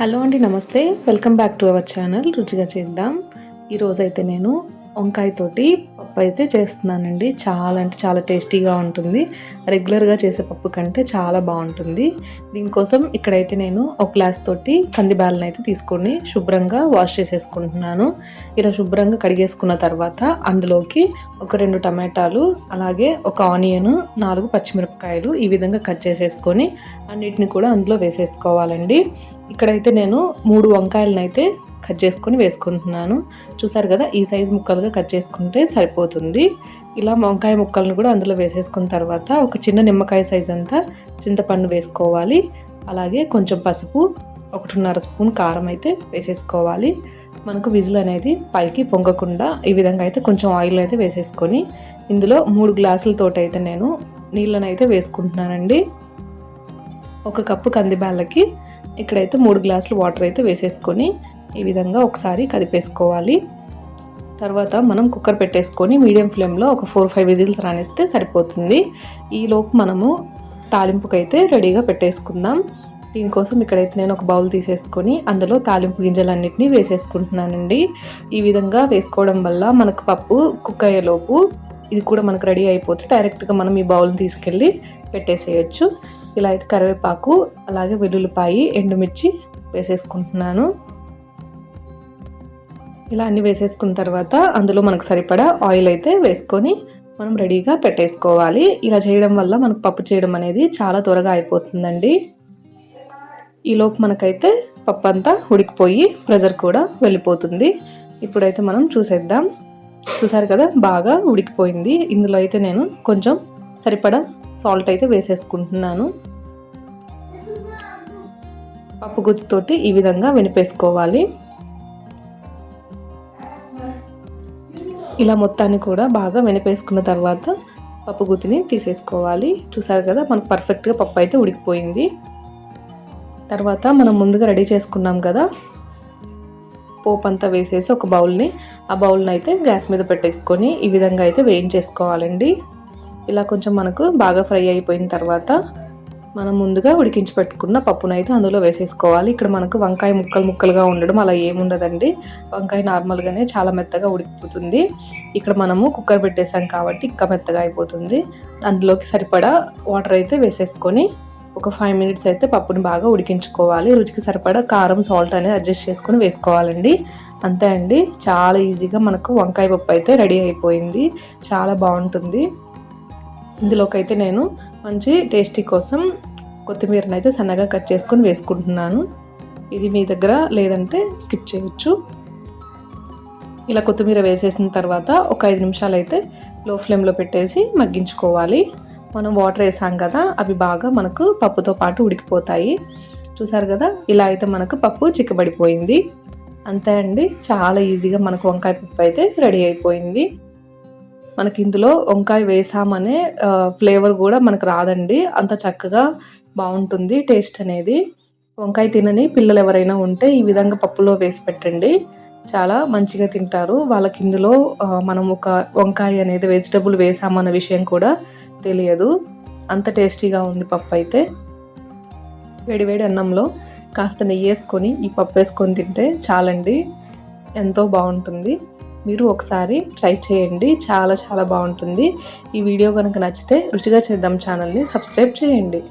Hello అండి నమస్తే. Welcome back to our channel రుచిగా చేద్దాం. ఈరోజైతే నేను వంకాయతోటి పప్పు అయితే చేస్తున్నానండి. చాలా అంటే చాలా టేస్టీగా ఉంటుంది. రెగ్యులర్గా చేసే పప్పు కంటే చాలా బాగుంటుంది. దీనికోసం ఇక్కడైతే నేను ఒక గ్లాస్ తోటి కందిబ్యాలను అయితే తీసుకొని శుభ్రంగా వాష్ చేసేసుకుంటున్నాను. ఇలా శుభ్రంగా కడిగేసుకున్న తర్వాత అందులోకి ఒక రెండు టమాటాలు అలాగే ఒక ఆనియన్ నాలుగు పచ్చిమిరపకాయలు ఈ విధంగా కట్ చేసేసుకొని అన్నిటిని కూడా అందులో వేసేసుకోవాలండి. ఇక్కడైతే నేను మూడు వంకాయలను అయితే కట్ చేసుకొని వేసుకుంటున్నాను. చూసారు కదా ఈ సైజ్ ముక్కలుగా కట్ చేసుకుంటే సరిపోతుంది. ఇలా వంకాయ ముక్కలను కూడా అందులో వేసేసుకున్న తర్వాత ఒక చిన్న నిమ్మకాయ సైజ్ అంతా చింతపండు వేసుకోవాలి. అలాగే కొంచెం పసుపు ఒకటిన్నర స్పూన్ కారం అయితే వేసేసుకోవాలి. మనకు విజిల్ అనేది పైకి పొంగకుండా ఈ విధంగా అయితే కొంచెం ఆయిల్ అయితే వేసేసుకొని ఇందులో మూడు గ్లాసులతోటి అయితే నేను నీళ్ళని అయితే వేసుకుంటున్నానండి. ఒక కప్పు కందిబ్యాళ్ళకి ఇక్కడైతే మూడు గ్లాసులు వాటర్ అయితే వేసేసుకొని ఈ విధంగా ఒకసారి కదిపేసుకోవాలి. తర్వాత మనం కుక్కర్ పెట్టేసుకొని మీడియం ఫ్లేమ్లో ఒక ఫోర్ ఫైవ్ విజిల్స్ రానిస్తే సరిపోతుంది. ఈలోపు మనము తాలింపుకైతే రెడీగా పెట్టేసుకుందాం. దీనికోసం ఇక్కడైతే నేను ఒక బౌల్ తీసేసుకొని అందులో తాలింపు గింజలన్నింటినీ వేసేసుకుంటున్నానండి. ఈ విధంగా వేసుకోవడం వల్ల మనకు పప్పు కుక్ అయ్యేలోపు ఇది కూడా మనకు రెడీ అయిపోతే డైరెక్ట్గా మనం ఈ బౌల్ని తీసుకెళ్ళి పెట్టేసేయచ్చు. ఇలా అయితే కరివేపాకు అలాగే వెల్లుల్లిపాయి ఎండుమిర్చి వేసేసుకుంటున్నాను. ఇలా అన్ని వేసేసుకున్న తర్వాత అందులో మనకు సరిపడా ఆయిల్ అయితే వేసుకొని మనం రెడీగా పెట్టేసుకోవాలి. ఇలా చేయడం వల్ల మనకు పప్పు చేయడం అనేది చాలా త్వరగా అయిపోతుందండి. ఈలోపు మనకైతే పప్పు అంతా ఉడికిపోయి ప్రెజర్ కూడా వెళ్ళిపోతుంది. ఇప్పుడైతే మనం చూసేద్దాం. చూసారు కదా బాగా ఉడికిపోయింది. ఇందులో అయితే నేను కొంచెం సరిపడా సాల్ట్ అయితే వేసేసుకుంటున్నాను. పప్పు గుత్తితోటి ఈ విధంగా వినిపేసుకోవాలి. ఇలా మొత్తాన్ని కూడా బాగా వెనపేసుకున్న తర్వాత పప్పు గుత్తిని తీసేసుకోవాలి. చూసారు కదా మనకు పర్ఫెక్ట్గా పప్పు అయితే ఉడికిపోయింది. తర్వాత మనం ముందుగా రెడీ చేసుకున్నాం కదా పోపు అంతా వేసేసి ఒక బౌల్ని ఆ బౌల్ని అయితే గ్యాస్ మీద పెట్టేసుకొని ఈ విధంగా అయితే వేయించేసుకోవాలండి. ఇలా కొంచెం మనకు బాగా ఫ్రై అయిపోయిన తర్వాత మనం ముందుగా ఉడికించి పెట్టుకున్న పప్పునైతే అందులో వేసేసుకోవాలి. ఇక్కడ మనకు వంకాయ ముక్కలు ముక్కలుగా ఉండడం అలా ఏముండదండి. వంకాయ నార్మల్గానే చాలా మెత్తగా ఉడికిపోతుంది. ఇక్కడ మనము కుక్కర్ పెట్టేసాం కాబట్టి ఇంకా మెత్తగా అయిపోతుంది. అందులోకి సరిపడా వాటర్ అయితే వేసేసుకొని ఒక ఫైవ్ మినిట్స్ అయితే పప్పుని బాగా ఉడికించుకోవాలి. రుచికి సరిపడా కారం సాల్ట్ అనేది అడ్జస్ట్ చేసుకొని వేసుకోవాలండి. అంతే అండి. చాలా ఈజీగా మనకు వంకాయ పప్పు అయితే రెడీ అయిపోయింది. చాలా బాగుంటుంది. ఇందులోకైతే నేను మంచి టేస్టీ కోసం కొత్తిమీరని అయితే సన్నగా కట్ చేసుకొని వేసుకుంటున్నాను. ఇది మీ దగ్గర లేదంటే స్కిప్ చేయొచ్చు. ఇలా కొత్తిమీర వేసేసిన తర్వాత ఒక ఐదు నిమిషాలు అయితే లో ఫ్లేమ్లో పెట్టేసి మగ్గించుకోవాలి. మనం వాటర్ వేసాం కదా అవి బాగా మనకు పప్పుతో పాటు ఉడికిపోతాయి. చూసారు కదా ఇలా అయితే మనకు పప్పు చిక్కబడిపోయింది. అంతే అండి చాలా ఈజీగా మనకు వంకాయ పప్పు అయితే రెడీ అయిపోయింది. మనకి ఇందులో వంకాయ వేసామనే ఫ్లేవర్ కూడా మనకు రాదండి. అంత చక్కగా బాగుంటుంది టేస్ట్ అనేది. వంకాయ తినని పిల్లలు ఎవరైనా ఉంటే ఈ విధంగా పప్పులో వేసి పెట్టండి. చాలా మంచిగా తింటారు. వాళ్ళకి ఇందులో మనం ఒక వంకాయ అనేది వెజిటబుల్ వేసామన్న విషయం కూడా తెలియదు. అంత టేస్టీగా ఉంది పప్పు అయితే. వేడివేడి అన్నంలో కాస్త నెయ్యి వేసుకొని ఈ పప్పు వేసుకొని తింటే చాలండి. ఎంతో బాగుంటుంది. మీరు ఒకసారి ట్రై చేయండి. చాలా చాలా బాగుంటుంది. ఈ వీడియో కనుక నచ్చితే రుచిగా చేద్దాం ఛానల్ని సబ్స్క్రైబ్ చేయండి.